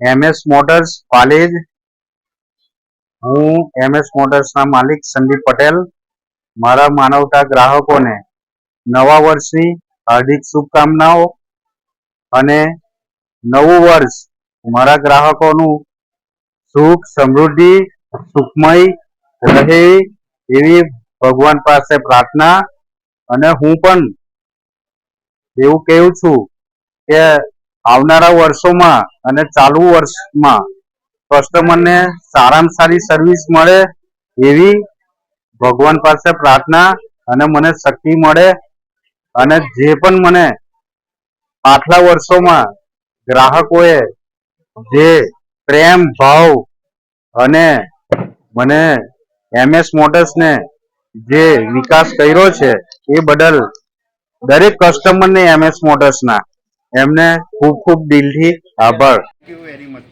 MS motors Palej હું MS મોટર્સના માલિક સંદીપ પટેલ. મારા માનવતા ગ્રાહકોને નવા વર્ષની હાર્દિક શુભકામનાઓ અને નવું વર્ષ મારા ગ્રાહકોનું સુખ, સમૃદ્ધિ, સુખમય રહે એવી ભગવાન પાસે પ્રાર્થના. અને હું પણ એવું કહું છું કે આવનારા વર્ષોમાં અને ચાલુ વર્ષમાં કસ્ટમરને સારામાં સારી સર્વિસ મળે એવી ભગવાન પાસે પ્રાર્થના અને મને શક્તિ મળે અને જે પણ મને આટલા વર્ષોમાં ગ્રાહકોએ જે પ્રેમ, ભાવ અને મને એમએસ મોટર્સને જે વિકાસ કર્યો છે એ બદલ દરેક કસ્ટમરને એમએસ મોટર્સના એમને ખૂબ ખૂબ દિલથી આભાર. Thank you very much